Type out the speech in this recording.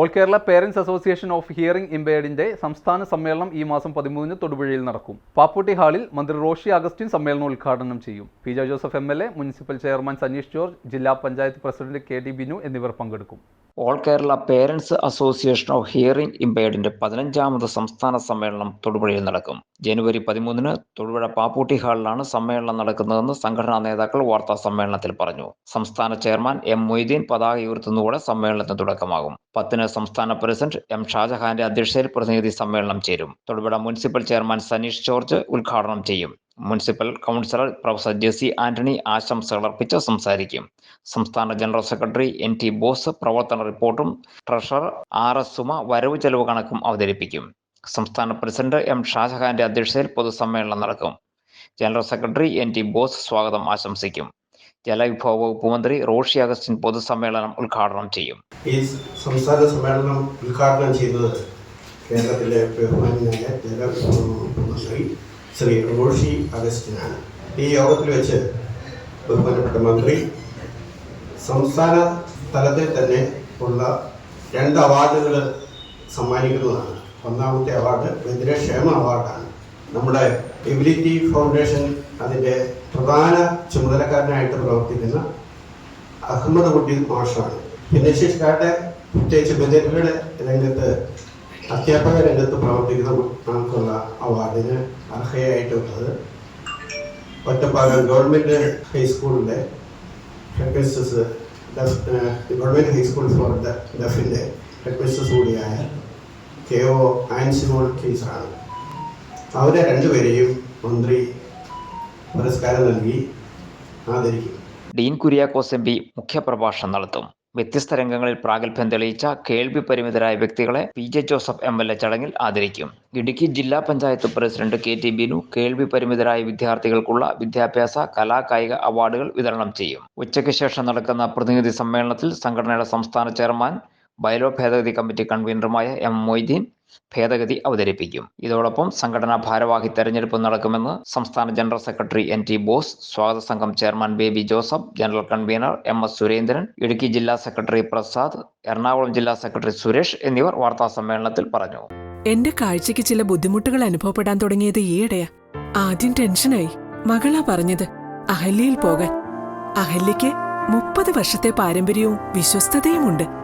All Kerala parents association of hearing ഇംപയർഡിന്റെ സംസ്ഥാന സമ്മേളനം ഈ മാസം പതിമൂന്നിന് തൊടുപുഴയിൽ നടക്കും. പാപ്പൂട്ടി ഹാളിൽ മന്ത്രി റോഷി അഗസ്റ്റിൻ സമ്മേളനം ഉദ്ഘാടനം ചെയ്യും. P Joseph M L A municipal chairman Saneesh George ജില്ലാ panchayat president K D Binu എന്നിവർ പങ്കെടുക്കും. All Kerala parents association of hearing ഇംപയർഡിന്റെ പതിനഞ്ചാമത് സംസ്ഥാന സമ്മേളനം തൊടുപുഴയിൽ നടക്കും. ജനുവരി പതിമൂന്നിന് തൊടുപുഴ പാപ്പൂട്ടി ഹാളിലാണ് സമ്മേളനം നടക്കുന്നതെന്ന് സംഘടനാ നേതാക്കൾ വാർത്താ സമ്മേളനത്തിൽ പറഞ്ഞു. സംസ്ഥാന ചെയർമാൻ എം മൊയ്തീൻ പതാക ഉയർത്തുന്നതോടെ സമ്മേളനത്തിന് തുടക്കമാകും. പത്തിന് സംസ്ഥാന പ്രസിഡന്റ് എം ഷാജഹാന്റെ അധ്യക്ഷതയിൽ പ്രതിനിധി സമ്മേളനം ചേരും. Thodupuzha municipal chairman Saneesh George ഉദ്ഘാടനം ചെയ്യും. Municipal councillor professor Jessy Antony ആശംസകൾ അർപ്പിച്ച് സംസാരിക്കും. സംസ്ഥാന general secretary N T Bose പ്രവർത്തന റിപ്പോർട്ടും ട്രഷറർ ആർ എസ് സുമ വരവ് ചെലവ് കണക്കും അവതരിപ്പിക്കും. സംസ്ഥാന പ്രസിഡന്റ് എം ഷാജഹാന്റെ അധ്യക്ഷതയിൽ പൊതുസമ്മേളനം നടക്കും. General secretary N T Bose സ്വാഗതം ആശംസിക്കും. ജലവിഭവ വകുപ്പ് മന്ത്രി റോഷി അഗസ്റ്റിൻ പൊതുസമ്മേളനം ഉദ്ഘാടനം ചെയ്യും. ഈ സംസ്ഥാന സമ്മേളനം ഉദ്ഘാടനം ചെയ്യുന്നത് കേരളത്തിലെ ബഹുമാനായ വകുപ്പ് മന്ത്രി ശ്രീ റോഷി അഗസ്റ്റിനാണ്. ഈ യോഗത്തിൽ വെച്ച് ബഹുമാനപ്പെട്ട മന്ത്രി സംസ്ഥാന തലത്തിൽ തന്നെ ഉള്ള രണ്ട് അവാർഡുകൾ സമ്മാനിക്കുന്നതാണ്. ഒന്നാമത്തെ അവാർഡ് ബദിരക്ഷേമ അവാർഡാണ്. നമ്മുടെ എബിലിറ്റി ഫൗണ്ടേഷൻ അതിന്റെ പ്രധാന ചുമതലക്കാരനായിട്ട് പ്രവർത്തിക്കുന്ന അഹമ്മദ് കുട്ടി മാഷാണ്. ഭിന്നശേഷിക്കാരുടെ പ്രത്യേകിച്ച് ബദിരയുടെ രംഗത്ത് അധ്യാപക രംഗത്ത് പ്രവർത്തിക്കുന്ന നമുക്കുള്ള അവാർഡിന് അർഹയായിട്ടുള്ളത് ഒറ്റപ്പാലം ഗവൺമെന്റ് ഹൈസ്കൂളിലെ headmistress government high school for ഡെഫിന്റെ headmistress കൂടിയായ കെ ഒ ആൻസിമോൾ ടീച്ചറാണ്. അവരെ രണ്ടുപേരെയും മന്ത്രി പുരസ്കാരം നൽകി ആദരിക്കും ഡീൻ കുര്യാക്കോസ് എം പി മുഖ്യപ്രഭാഷണം നടത്തും. വ്യത്യസ്ത രംഗങ്ങളിൽ പ്രാഗൽഭ്യം തെളിയിച്ച കേൾവി പരിമിതരായ വ്യക്തികളെ P J Joseph M L A ചടങ്ങിൽ ആദരിക്കും. ഇടുക്കി ജില്ലാ panchayat president K T Binu കേൾവി പരിമിതരായ വിദ്യാർത്ഥികൾക്കുള്ള വിദ്യാഭ്യാസ കലാ കായിക അവാർഡുകൾ വിതരണം ചെയ്യും. ഉച്ചയ്ക്ക് ശേഷം നടക്കുന്ന പ്രതിനിധി സമ്മേളനത്തിൽ സംഘടനയുടെ സംസ്ഥാന ചെയർമാൻ ബയലോ ഭേദഗതി കമ്മിറ്റി കൺവീനറുമായ എം മൊയ്തീൻ ഭേദഗതി അവതരിപ്പിക്കും. ഇതോടൊപ്പം സംഘടനാ ഭാരവാഹി തെരഞ്ഞെടുപ്പ് നടക്കുമെന്ന് സംസ്ഥാന general secretary N T Bose സ്വാഗത സംഘം chairman Baby Joseph general convener M S Surendran Idukki ജില്ലാ സെക്രട്ടറി പ്രസാദ് എറണാകുളം ജില്ലാ സെക്രട്ടറി സുരേഷ് എന്നിവർ വാർത്താ സമ്മേളനത്തിൽ പറഞ്ഞു. എന്റെ കാഴ്ചയ്ക്ക് ചില ബുദ്ധിമുട്ടുകൾ അനുഭവപ്പെടാൻ തുടങ്ങിയത് ഈയിടെയാ. ആദ്യം ടെൻഷനായി. മകളാ പറഞ്ഞത് അഹല്യയിൽ പോകാൻ. അഹല്യയ്ക്ക് മുപ്പത് വർഷത്തെ പാരമ്പര്യവും വിശ്വസ്തതയുമുണ്ട്.